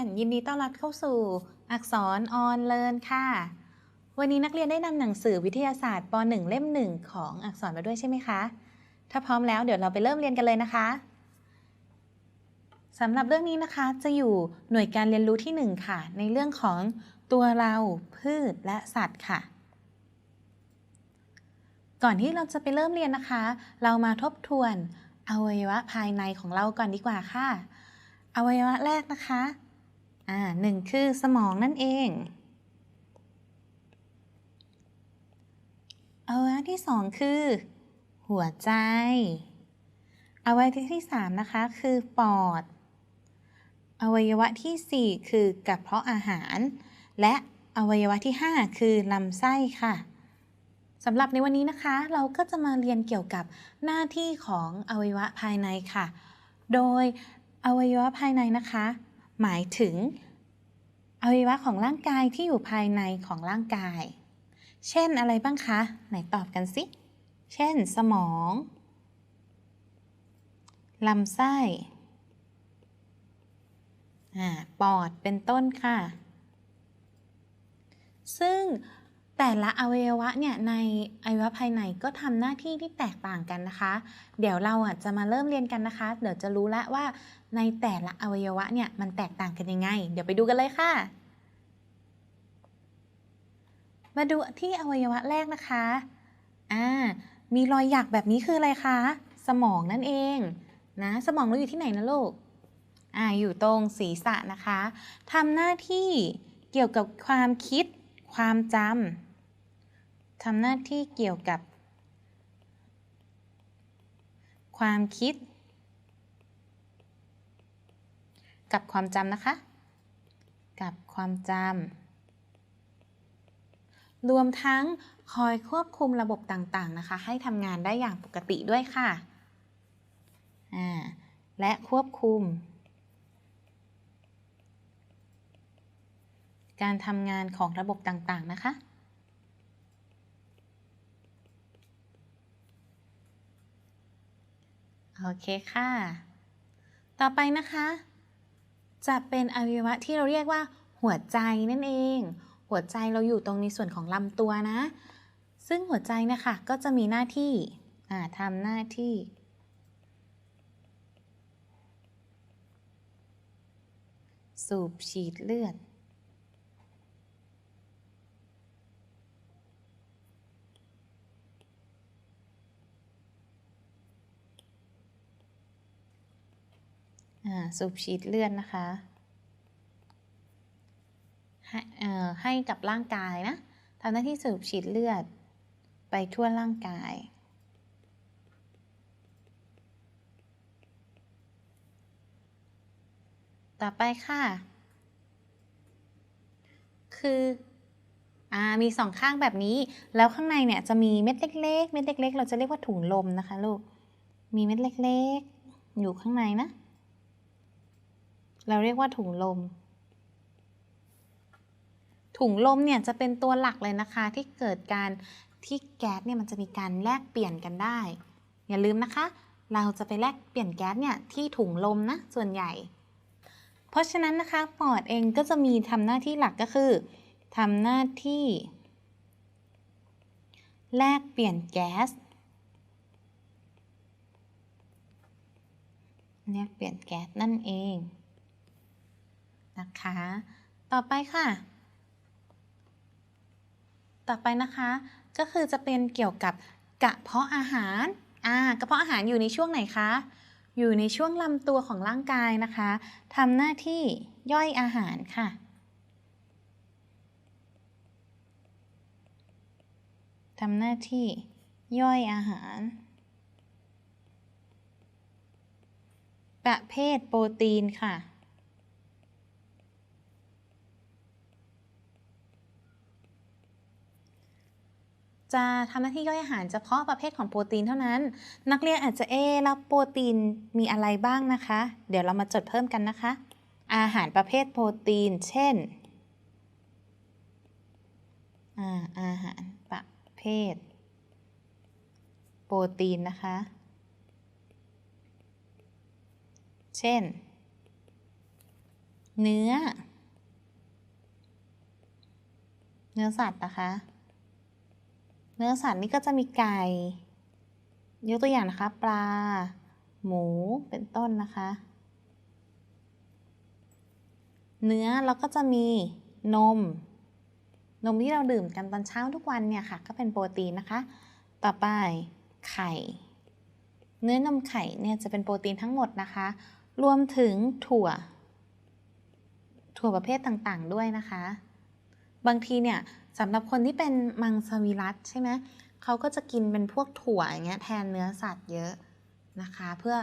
ียนยินดีต้อนรับเข้าสู่ อักษรออนเลินค่ะ วันนี้นักเรียนได้นำหนังสือวิทยาศาสตร์ป .1 เล่ม 1 ของอักษรมาด้วยใช่ไหมคะ ถ้าพร้อมแล้วเดี๋ยวเราไปเริ่มเรียนกันเลยนะคะสำหรับเรื่องนี้นะคะจะอยู่หน่วยการเรียนรู้ที่ 1 ค่ะ ในเรื่องของตัวเราพืชและสัตว์ค่ะ ก่อนที่เราจะไปเริ่มเรียนนะคะ เรามาทบทวนอวัยวะภายในของเราก่อนดีกว่าค่ะ อวัยวะแรกนะคะ อ่าหนึ่งคือสมองนั่นเอง อวัยวะที่สองคือ หัวใจ อวัยวะที่สามนะคะคือปอด อวัยวะที่สี่คือกระเพาะอาหาร และอวัยวะที่ห้าคือลำไส้ค่ะสำหรับในวันนี้นะคะ เราก็จะมาเรียนเกี่ยวกับหน้าที่ของอวัยวะภายในค่ะ โดยอวัยวะภายในนะคะ หมายถึง อวัยวะของร่างกายที่อยู่ภายในของร่างกาย เช่นอะไรบ้างคะ ไหนตอบกันสิ เช่น สมอง ลำไส้อ่าปอดเป็นต้นค่ะ ซึ่ง แต่ละอวัยวะเนี่ยในอวัยวะภายในก็ทำหน้าที่ที่แตกต่างกันนะคะ เดี๋ยวเราอะจะมาเริ่มเรียนกันนะคะ เดี๋ยวจะรู้แล้วว่าในแต่ละอวัยวะเนี่ยมันแตกต่างกันยังไง เดี๋ยวไปดูกันเลยค่ะ มาดูที่อวัยวะแรกนะคะอ่ามีรอยหยักแบบนี้คืออะไรคะ สมองนั่นเองนะสมองเราอยู่ที่ไหนนะลูกอ่าอยู่ตรงศีรษะนะคะทำหน้าที่เกี่ยวกับความคิดความจำ ทำหน้าที่เกี่ยวกับ ความคิด กับความจำนะคะ กับความจำรวมทั้งคอยควบคุมระบบต่างๆนะคะ ให้ทำงานได้อย่างปกติด้วยค่ะ และควบคุม การทำงานของระบบต่างๆนะคะ โอเคค่ะ ต่อไปนะคะ จะเป็นอวัยวะที่เราเรียกว่า หัวใจนั่นเอง หัวใจเราอยู่ตรงในส่วนของลำตัวนะ ซึ่งหัวใจนะคะก็จะมีหน้าที่ทำหน้าที่สูบฉีดเลือด สูบฉีดเลือดนะคะ ให้ให้กับร่างกายนะทำหน้าที่สูบฉีดเลือดไปทั่วร่างกาย ต่อไปค่ะ คืออมีสองข้างแบบนี้ แล้วข้างในเนี่ยจะมีเม็ดเล็กๆ เม็ดเล็กๆ เราจะเรียกว่าถุงลมนะคะลูก มีเม็ดเล็กๆ อยู่ข้างในนะ เราเรียกว่าถุงลม ถุงลมเนี่ยจะเป็นตัวหลักเลยนะคะ ที่เกิดการที่แก๊สเนี่ยมันจะมีการแลกเปลี่ยนกันได้ อย่าลืมนะคะ เราจะไปแลกเปลี่ยนแก๊สเนี่ยที่ถุงลมนะส่วนใหญ่ เพราะฉะนั้นนะคะปอดเองก็จะมีทำหน้าที่หลักก็คือทำหน้าที่ แลกเปลี่ยนแก๊สแลกเปลี่ยนแก๊สนั่นเอง นะคะ ต่อไปค่ะ ต่อไปนะคะ ก็คือจะเป็นเกี่ยวกับกระเพาะอาหารอ่ากระเพาะอาหารอยู่ในช่วงไหนคะ อยู่ในช่วงลำตัวของร่างกายนะคะทำหน้าที่ย่อยอาหารค่ะทำหน้าที่ย่อยอาหาร ประเภทโปรตีนค่ะ จะทำหน้าที่ย่อยอาหารเฉพาะประเภทของโปรตีนเท่านั้น นักเรียนอาจจะเอแล้วโปรตีนมีอะไรบ้างนะคะ เดี๋ยวเรามาจดเพิ่มกันนะคะ อาหารประเภทโปรตีน เช่น อาอาหารประเภท โปรตีนนะคะ เช่น เนื้อ เนื้อสัตว์นะคะ เนื้อสัตว์นี่ก็จะมีไก่ ยกตัวอย่างนะคะ ปลา หมู เป็นต้นนะคะ เนื้อเราก็จะมีนม นมที่เราดื่มกันตอนเช้าทุกวันเนี่ยค่ะ ก็เป็นโปรตีนนะคะ ต่อไปไข่ เนื้อนมไข่เนี่ยจะเป็นโปรตีนทั้งหมดนะคะ รวมถึงถั่ว ถั่วประเภทต่างๆด้วยนะคะ บางทีเนี่ยสำหรับคนที่เป็นมังสวิรัตใช่ไหมเขาก็จะกินเป็นพวกถั่วอย่างเงี้ยแทนเนื้อสัตว์เยอะนะคะ เพื่อ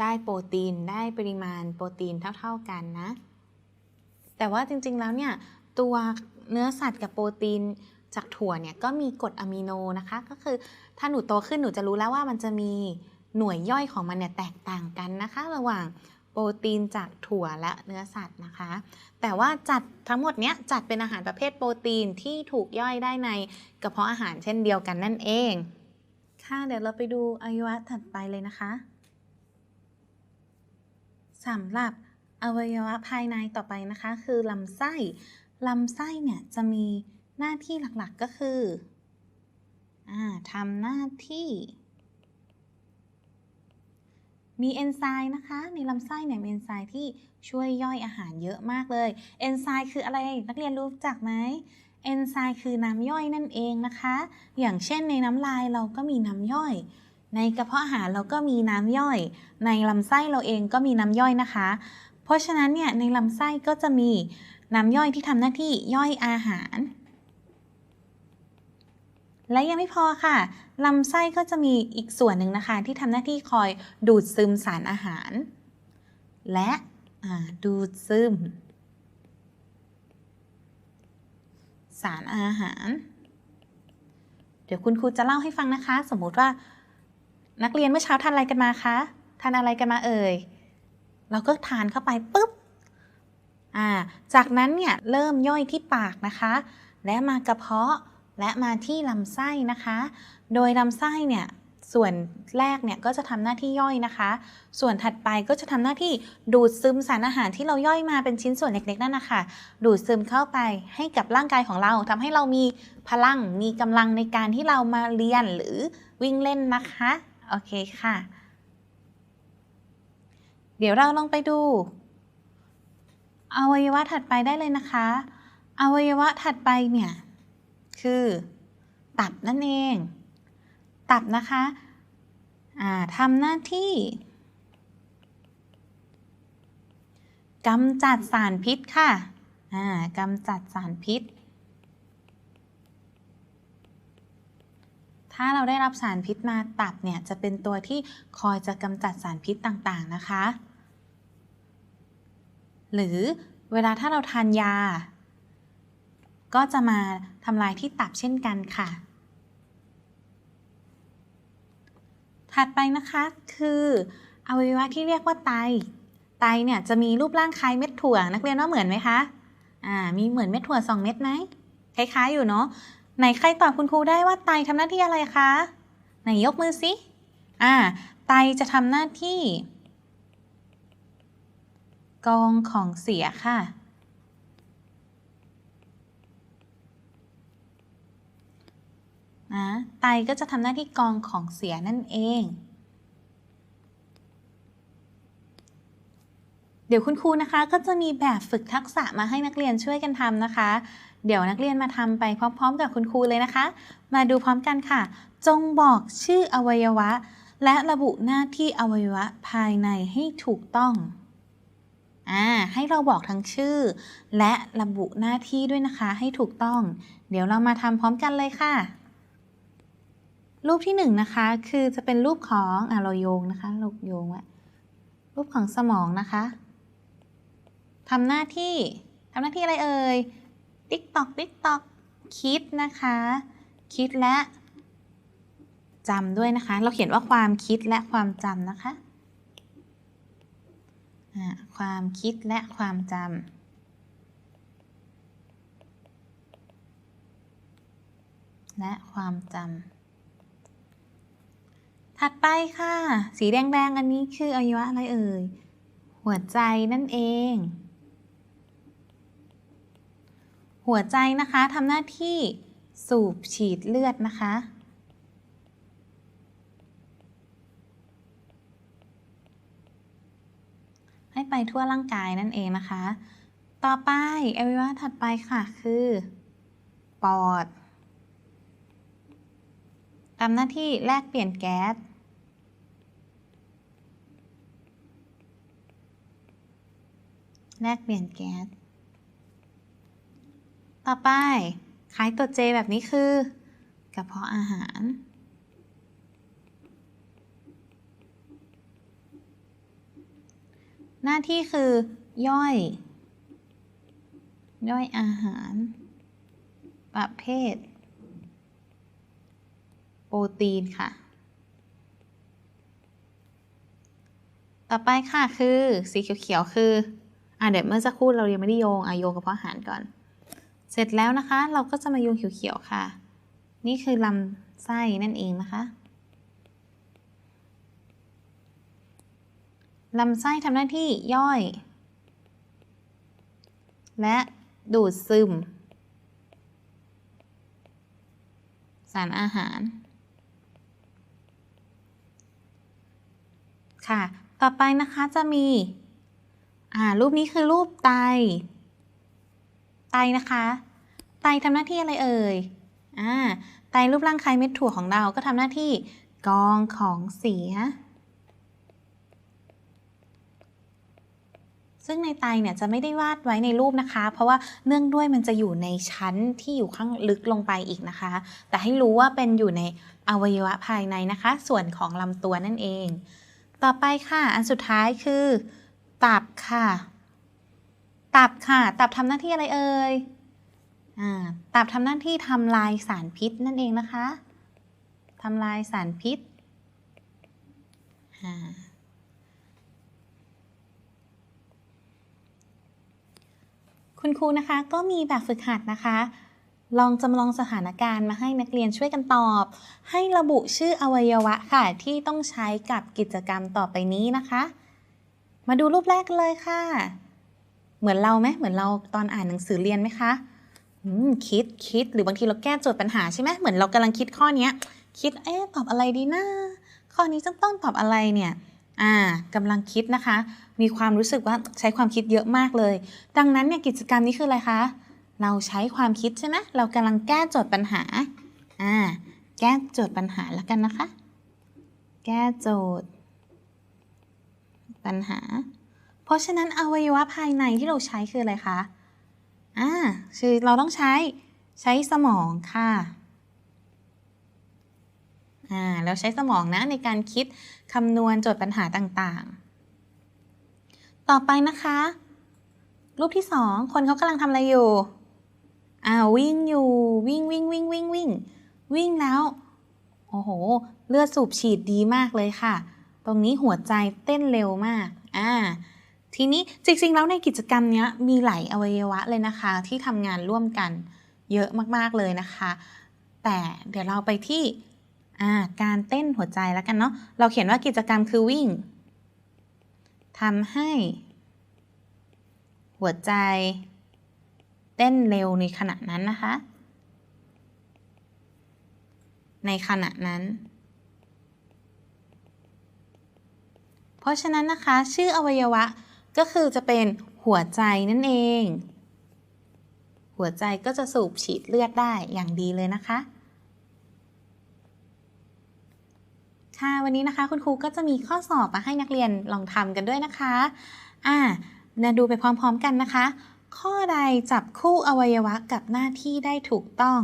ได้โปรตีนได้ปริมาณโปรตีนเท่า ๆกันนะ แต่ว่าจริงๆแล้วเนี่ยตัวเนื้อสัตว์กับโปรตีนจากถั่วเนี่ยก็มีกรดอะมิโนนะคะ ก็คือถ้าหนูโตขึ้นหนูจะรู้แล้วว่ามันจะมีหน่วยย่อยของมันเนี่ยแตกต่างกันนะคะ ระหว่าง โปรตีนจากถั่วและเนื้อสัตว์นะคะ แต่ว่าจัดทั้งหมดเนี้ยจัดเป็นอาหารประเภทโปรตีนที่ถูกย่อยได้ในกระเพาะอาหารเช่นเดียวกันนั่นเอง ค่ะเดี๋ยวเราไปดูอวัยวะถัดไปเลยนะคะสำหรับอวัยวะภายในต่อไปนะคะ คือลำไส้ลำไส้เนี่ยจะมีหน้าที่หลักๆก็คืออทำหน้าที่ มีเอนไซม์นะคะ ในลำไส้เนี่ยมีเอนไซม์ที่ช่วยย่อยอาหารเยอะมากเลย เอนไซม์คืออะไร นักเรียนรู้จักไหมเอนไซม์คือน้ำย่อยนั่นเองนะคะ อย่างเช่นในน้ำลายเราก็มีน้ำย่อย ในกระเพาะอาหารเราก็มีน้ำย่อย ในลำไส้เราเองก็มีน้ำย่อยนะคะ เพราะฉะนั้นเนี่ยในลำไส้ก็จะมีน้ำย่อยที่ทำหน้าที่ย่อยอาหาร และยังไม่พอค่ะลำไส้ก็จะมีอีกส่วนหนึ่งนะคะ ที่ทำหน้าที่คอยดูดซึมสารอาหาร และดูดซึม สารอาหาร เดี๋ยวคุณครูจะเล่าให้ฟังนะคะ สมมุติว่า นักเรียนเมื่อเช้าทานอะไรกันมาคะทานอะไรกันมาเอ่ยเราก็ทานเข้าไปปุ๊บจากนั้นเนี่ยเริ่มย่อยที่ปากนะคะ และมากระเพาะ และมาที่ลำไส้นะคะ โดยลำไส้เนี่ยส่วนแรกเนี่ยก็จะทำหน้าที่ย่อยนะคะ ส่วนถัดไปก็จะทำหน้าที่ดูดซึมสารอาหารที่เราย่อยมาเป็นชิ้นส่วนเล็กๆนั่นนะคะดูดซึมเข้าไปให้กับร่างกายของเราทำให้เรามีพลังมีกำลังในการที่เรามาเรียนหรือวิ่งเล่นนะคะ โอเคค่ะ เดี๋ยวเราลองไปดูอวัยวะถัดไปได้เลยนะคะ อวัยวะถัดไปเนี่ย คือ ตับนั่นเอง ตับนะคะทำหน้าที่กำจัดสารพิษค่ะกำจัดสารพิษ ถ้าเราได้รับสารพิษมาตับเนี่ยจะเป็นตัวที่คอยจะกำจัดสารพิษต่างๆนะคะ หรือเวลาถ้าเราทานยา ก็จะมาทำลายที่ตับเช่นกันค่ะ ถัดไปนะคะคืออวัยวะที่เรียกว่าไต ไตเนี่ยจะมีรูปร่างคล้ายเม็ดถั่วนักเรียนว่าเหมือนไหมคะอ่ามีเหมือนเม็ดถั่ว 2 เม็ดไหมคล้ายๆอยู่เนาะไหนใครตอบคุณครูได้ว่าไตทำหน้าที่อะไรคะไหนยกมือสิอ่าไตจะทำหน้าที่ กองของเสียค่ะ นะไตก็จะทำหน้าที่กรองของเสียนั่นเอง เดี๋ยวคุณครูนะคะก็จะมีแบบฝึกทักษะมาให้นักเรียนช่วยกันทำนะคะ เดี๋ยวนักเรียนมาทำไปพร้อม ๆ กับคุณครูเลยนะคะ มาดูพร้อมกันค่ะ จงบอกชื่ออวัยวะ และระบุหน้าที่อวัยวะภายในให้ถูกต้องอ่าให้เราบอกทั้งชื่อ และระบุหน้าที่ด้วยนะคะให้ถูกต้อง เดี๋ยวเรามาทำพร้อมกันเลยค่ะ รูปที่หนึ่งนะคะคือจะเป็นรูปของอะเราโยงนะคะเราโยงไว้รูปของสมองนะคะทำหน้าที่ทำหน้าที่อะไรเอ่ยติ๊กตอกติ๊กตอกคิดนะคะ คิดและจำด้วยนะคะ เราเขียนว่าความคิดและความจำนะคะความคิดและความจำและความจำ ถัดไปค่ะ สีแดงๆ อันนี้คืออวัยวะอะไรเอ่ย หัวใจนั่นเอง หัวใจนะคะทำหน้าที่สูบฉีดเลือดนะคะ ให้ไปทั่วร่างกายนั่นเองนะคะ ต่อไปอวัยวะถัดไปค่ะคือ ปอดทำหน้าที่แลกเปลี่ยนแก๊ส แลกเปลี่ยนแก๊ส ต่อไปคลายตัวเจแบบนี้คือกระเพาะอาหาร หน้าที่คือย่อย ย่อยอาหาร ประเภท โปรตีนค่ะ ต่อไปค่ะคือสีเขียวๆคือ อะเดี๋ยวเมื่อสักครู่เรายังไม่ได้โยงอะโยงกระเพาะอาหารก่อน เสร็จแล้วนะคะ เราก็จะมาโยงเขียวๆค่ะ นี่คือลำไส้นั่นเองนะคะลำไส้ทำหน้าที่ย่อย และดูดซึม สารอาหาร ค่ะ ต่อไปนะคะจะมี อ่ารูปนี้คือรูปไต ไตนะคะ ไตทำหน้าที่อะไรเอ่ยอ่าไตรูปร่างคล้ายเม็ดถั่วของเราก็ทำหน้าที่กองของเสีย ซึ่งในไตเนี่ยจะไม่ได้วาดไว้ในรูปนะคะ เพราะว่าเนื่องด้วยมันจะอยู่ในชั้นที่อยู่ข้างลึกลงไปอีกนะคะ แต่ให้รู้ว่าเป็นอยู่ในอวัยวะภายในนะคะ ส่วนของลำตัวนั่นเอง ต่อไปค่ะ อันสุดท้ายคือ ตับค่ะ ตับค่ะ ตับทำหน้าที่อะไรเอ่ยอ่าตับทำหน้าที่ทำลายสารพิษนั่นเองนะคะทำลายสารพิษ คุณครูนะคะก็มีแบบฝึกหัดนะคะ ลองจำลองสถานการณ์มาให้นักเรียนช่วยกันตอบ ให้ระบุชื่ออวัยวะค่ะ ที่ต้องใช้กับกิจกรรมต่อไปนี้นะคะ มาดูรูปแรกกันเลยค่ะ เหมือนเราไหมเหมือนเราตอนอ่านหนังสือเรียนไหมคะคิดคิดหรือบางทีเราแก้โจทย์ปัญหาใช่ไหมเหมือนเรากำลังคิดข้อเนี้ย คิดเอ๊ะตอบอะไรดีนะข้อนี้จะต้องตอบอะไรเนี่ยอ่ากำลังคิดนะคะ มีความรู้สึกว่าใช้ความคิดเยอะมากเลย ดังนั้นเนี่ยกิจกรรมนี้คืออะไรคะเราใช้ความคิดใช่ไหมเรากำลังแก้โจทย์ปัญหาอ่าแก้โจทย์ปัญหาแล้วกันนะคะ แก้โจทย์ ปัญหา เพราะฉะนั้นอวัยวะภายในที่เราใช้คืออะไรคะอ่าคือเราต้องใช้ใช้สมองค่ะอ่าเราใช้สมองนะในการคิดคำนวณโจทย์ปัญหาต่างๆ ต่อไปนะคะ รูปที่สองคนเขากำลังทำอะไรอยู่อ่าวิ่งอยู่วิ่งวิ่งวิ่งวิ่งวิ่งวิ่งแล้ว โอ้โห เลือดสูบฉีดดีมากเลยค่ะ ตรงนี้หัวใจเต้นเร็วมาก อ่า ทีนี้จริงๆ แล้วในกิจกรรมนี้มีหลายอวัยวะเลยนะคะ ที่ทำงานร่วมกันเยอะมากๆเลยนะคะ แต่เดี๋ยวเราไปที่อ่าการเต้นหัวใจแล้วกันเนาะ เราเขียนว่ากิจกรรมคือวิ่งทำให้ หัวใจ เต้นเร็วในขณะนั้นนะคะ ในขณะนั้น เพราะฉะนั้นนะคะชื่ออวัยวะก็คือจะเป็นหัวใจนั่นเอง หัวใจก็จะสูบฉีดเลือดได้อย่างดีเลยนะคะ ค่ะวันนี้นะคะคุณครูก็จะมีข้อสอบมาให้นักเรียนลองทำกันด้วยนะคะ อ่ามาดูไปพร้อมๆกันนะคะ ข้อใดจับคู่อวัยวะกับหน้าที่ได้ถูกต้อง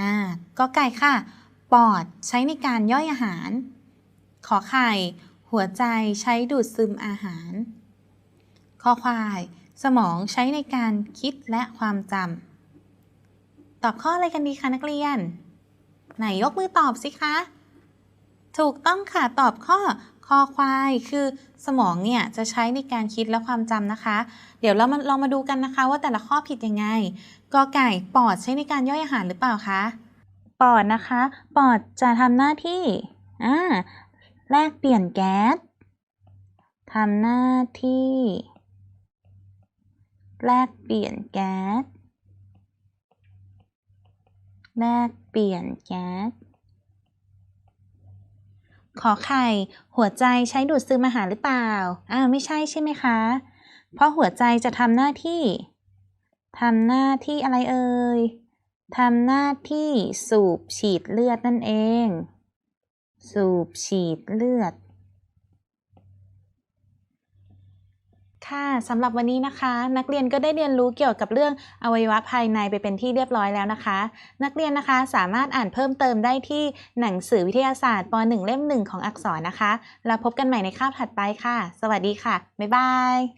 อ่าก็ไก่ค่ะ ปอดใช้ในการย่อยอาหาร ขอไข่ หัวใจใช้ดูดซึมอาหาร คอควาย สมองใช้ในการคิดและความจำ ตอบข้ออะไรกันดีคะนักเรียน ไหนยกมือตอบสิคะ ถูกต้องค่ะ ตอบข้อคอควายคือสมองเนี่ยจะใช้ในการคิดและความจำนะคะ เดี๋ยวเรามาลองมาดูกันนะคะ ว่าแต่ละข้อผิดยังไงกอไก่ปอดใช้ในการย่อยอาหารหรือเปล่าคะ ปอดนะคะ ปอดจะทำหน้าที่อ่า แลกเปลี่ยนแก๊สทำหน้าที่ แลกเปลี่ยนแก๊สแลกเปลี่ยนแก๊สขอไข่ หัวใจใช้ดูดซึมอาหารหรือเปล่า อ้าวไม่ใช่ใช่ไหมคะ เพราะหัวใจจะทำหน้าที่ทำหน้าที่อะไรเอ่ยทำหน้าที่สูบฉีดเลือดนั่นเอง สูบฉีดเลือด ค่ะสำหรับวันนี้นะคะ นักเรียนก็ได้เรียนรู้เกี่ยวกับเรื่องอวัยวะภายในไปเป็นที่เรียบร้อยแล้วนะคะ นักเรียนนะคะสามารถอ่านเพิ่มเติมได้ที่หนังสือวิทยาศาสตร์ป .1 เล่ม 1 ของอักษรนะคะ แล้วพบกันใหม่ในคาบถัดไปค่ะ สวัสดีค่ะ บ๊ายบาย